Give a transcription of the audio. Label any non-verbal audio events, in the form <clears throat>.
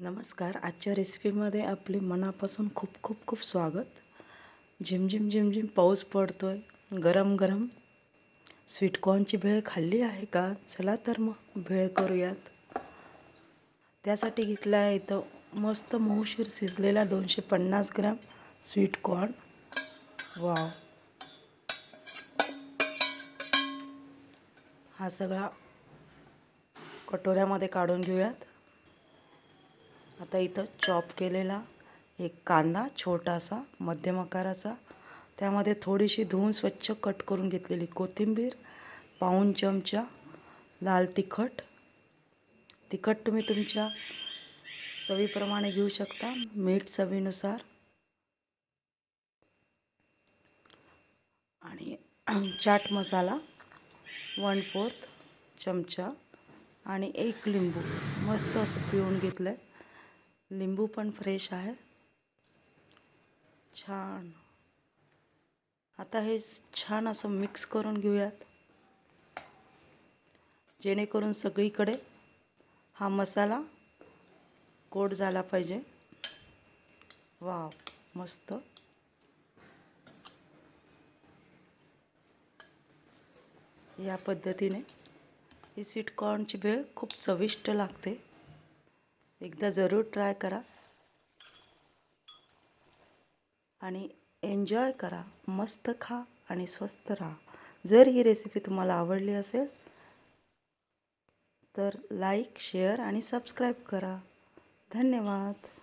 नमस्कार. आजच्या रेसिपीमध्ये आपले मनापासून खूप खूप खूप स्वागत. झिमझिम झिमझिम पाऊस पडतो आहे गरम. गरम स्वीटकॉर्नची भेळ खाल्ली आहे का? चला तर मग भेळ करूयात. त्यासाठी घेतला आहे इथं मस्त मऊशीर शिजलेला दोनशे पन्नास ग्रॅम स्वीटकॉर्न वाव हा सगळा कटोऱ्यामध्ये काढून घेऊयात. आता इथं चॉप केलेला एक कांदा छोटासा मध्यम आकाराचा. त्यामध्ये थोडीशी धुवून स्वच्छ कट करून घेतलेली कोथिंबीर पाऊण चमचा लाल तिखट. तिखट तुम्ही तुमच्या चवीप्रमाणे घेऊ शकता मीठ चवीनुसार. आणि <clears throat> चाट मसाला वन फोर्थ चमचा आणि एक लिंबू. मस्त असं पिळून घेतलं आहे लिंबू पण फ्रेश आहे. छान. आता हे छान असं मिक्स करून घेऊयात. जेणेकरून सगळीकडे हा मसाला कोट झाला पाहिजे. वाव मस्त. या पद्धतीने ही स्वीटकॉर्नची भेळ खूप चविष्ट लागते. एकदा जरूर ट्राय करा. आणि एन्जॉय करा. मस्त खा आणि स्वस्त राहा. जर ही रेसिपी तुम्हाला आवडली असेल तर लाईक शेअर आणि सबस्क्राईब करा. धन्यवाद.